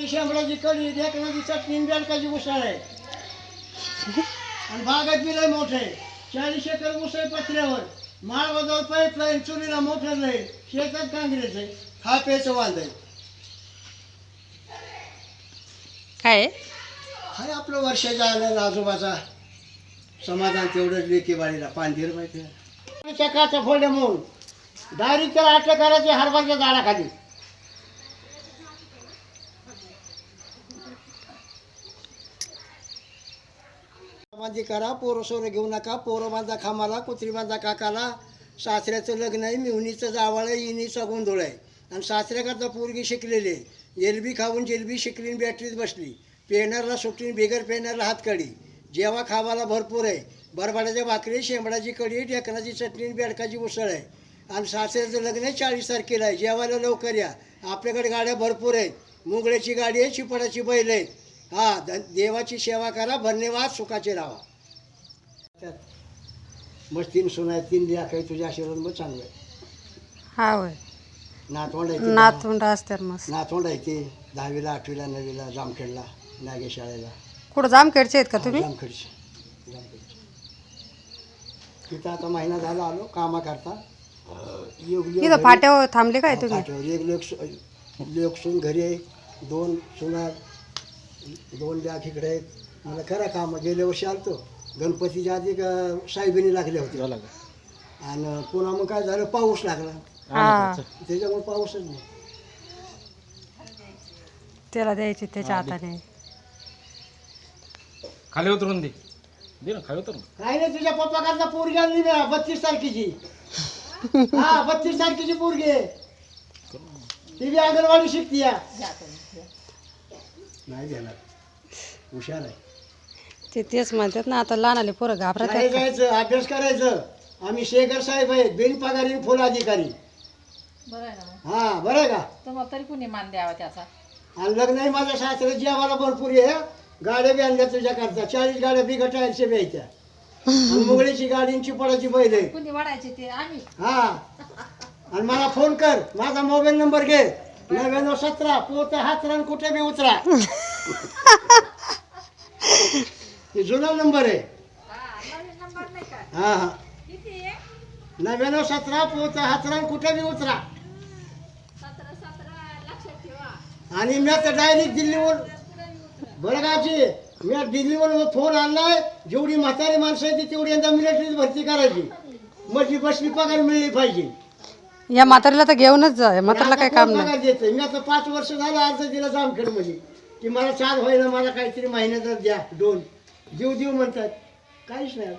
पुरगी शेंबडाची कढी ढेकणाची चटणी बेडकाची उसळ आहे. आणि बागात बी लय मोठे. चाळीस एकर उसळ पत्र्यावर माळवाजवळ पाईपलाईन चुलीला मोटर नाही शेतात काँग्रेस आहे. खा प्यायचं वांद आहे काय? आहे? हाय आपलं वर्ष झालं आजोबाचा. समाधान तेवढंच लेकी बाळीला पांढीर माहिती चकाचा फोडे म्हणून डायरेक्ट त्याला अटक करायचे हरभरच्या झाडाखाली. माझी करा पोरं सोरं घेऊ नका पोरं माझा खामाला कुत्री माझा काकाला. सासऱ्याचं लग्न आहे मिवणीचं जावाळ आहे इनीचा गोंधळ आहे. आणि सासऱ्याकरता पोरगी शिकलेली आहे. जेलबी खाऊन जेलबी शिकली बॅटरीत बसली. पेनरला सुटली बिगर पेनरला हातकडी जेवा खावाला भरपूर आहे. बरबाड्याच्या भाकरी शेंबडाची कढी ढेकणाची चटणी बेडकाची उसळ आहे. आणि सासऱ्याचं लग्न आहे चाळीस तारखेला आहे. जेवायला लवकर या. आपल्याकडे गाड्या भरपूर आहेत. मुंगळ्याची गाडी आहे चिपडाची बैल आहे हा देवाची सेवा करा धन्यवाद सुखाचे राहा. मग तीन सुना आहेत तीन लिया काही तुझ्या आशीर्वाद मग चांगलं आहे. हा होय. नातवंड आहे ते नातवंड असतात मस्त. नातवंड आहे ते दहावीला आठवीला नववीला जामखेडला नागे शाळेला. कुठं जामखेडचे आहेत का तुम्ही? जामखेडची. जामखेडची. तिथं आता महिना झाला आलो कामा करता. इथं फाट्यावर थांबले काय तुम्ही? फाट्यावर. एक लोक लोक सून घरी आहे दोन सुनार दोन बॅग इकडे आहेत. मला करा काम. गेल्या वर्षी आलतो. गणपतीच्या आधी ग- साहेबीने लागले होते आणि पुन्हा मग काय झालं? पाऊस लागला. हा. त्याच्यामुळे पाऊसच नाही. त्याला द्यायची त्याच्या हाताने. खाली उतरून दे. दे ना खाली उतरून. काय नाही तुझ्या पप्पा करता पोरगी आणली ना बत्तीस तारखेची. हा बत्तीस तारखेची पोरगी आहे. ती बी अंगणवाडी शिकती या नाही घेणार हुशार आहे. ते तेच म्हणतात ना आता लहान आले पोरं घाबरत आहेत? जायचं अभ्यास करायचं. आम्ही शेखर साहेब आहेत बिनपगारी फुल अधिकारी. बरं आहे ना मग. हा बरं आहे का? तुम्हाला तरी कुणी मान द्यावा त्याचा? आणि लग्नही माझ्या सासरे जेवायला भरपूर आहे. गाड्या बी आणल्या तुझ्या करता चाळीस गाड्या बिघट टायरच्या ब्यायच्या आणि मुगळीची गाडी आणि चिपडाची बैल आहे कुणी वाढायचे ते? आम्ही? हा. आणि मला फोन कर. माझा मोबाईल नंबर घे. नव्याण्णव सतरा पोत हातरण कुठे बी उतरा. हे जुना नंबर आहे. हा हा नव्याण्णव सतरा पोत हातरण कुठे बी उतरा. आणि मी आता डायरेक्ट दिल्लीवर बरं मी दिल्लीवर फोन आणलाय. जेवढी म्हातारी माणसं आहे ती तेवढी यंदा मिलिटरीत भरती करायची. माझी बसली पगार मिळली पाहिजे. या म्हातारीला तर घेऊनच जा म्हातारीला काय काम नाही. देतोय मी आता पाच वर्ष झालं अर्ज दिला जामखेडमध्ये की मला चार व्हायला मला काहीतरी महिन्यात द्या दोन. देऊ देऊ म्हणतात. काहीच नाही.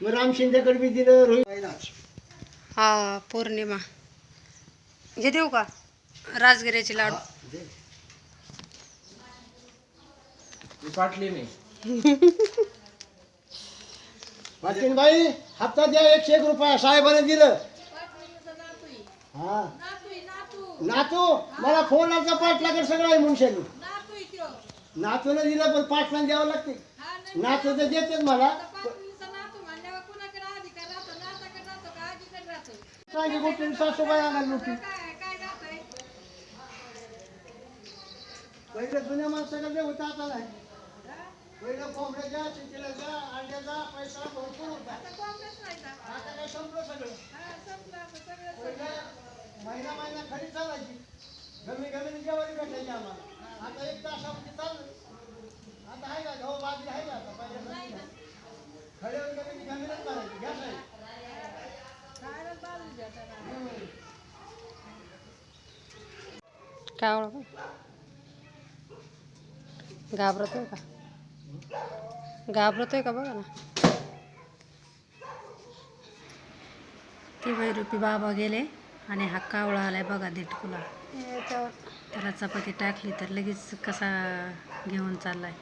मग राम शिंदेकडे बी दिलं रोहित हा पौर्णिमा. हे देऊ का? राजगिऱ्याची लाडू. ती पाटली नाही पाटील बाई हप्ता द्या एकशे एक रुपया. साहेबाने दिलं. हा. नातू मला फोन आलता पाटलाकडे सगळं आहे मुंशानी नातूला दिलं पण पाटला द्यावं लागते. नातू तर देतेच मला. सांगे गोष्टी सासूबाई आणायला नव्हती पहिलं जुन्या माणसाकडे होता आता नाही. पहिलं कोंबड्याच्या चिंचेला अंड्याचा पैसा भरपूर होता आता काय संपलं सगळं? पहिलं महिना महिना खरी चालायची. गमी गमी जेवारी भेटायची आम्हाला. आता एक तासामध्ये चाललं. आता आहे का? गहू बाजरी आहे का? आता पहिल्या खड्यावर आहे काय ओळख घाबरतोय का? घाबरतोय का बघा ना? ती वैरूपी बाबा गेले आणि हा कावळा आलाय बघा दिटकुला. त्याला चपाती टाकली तर लगेच कसा घेऊन चाललाय?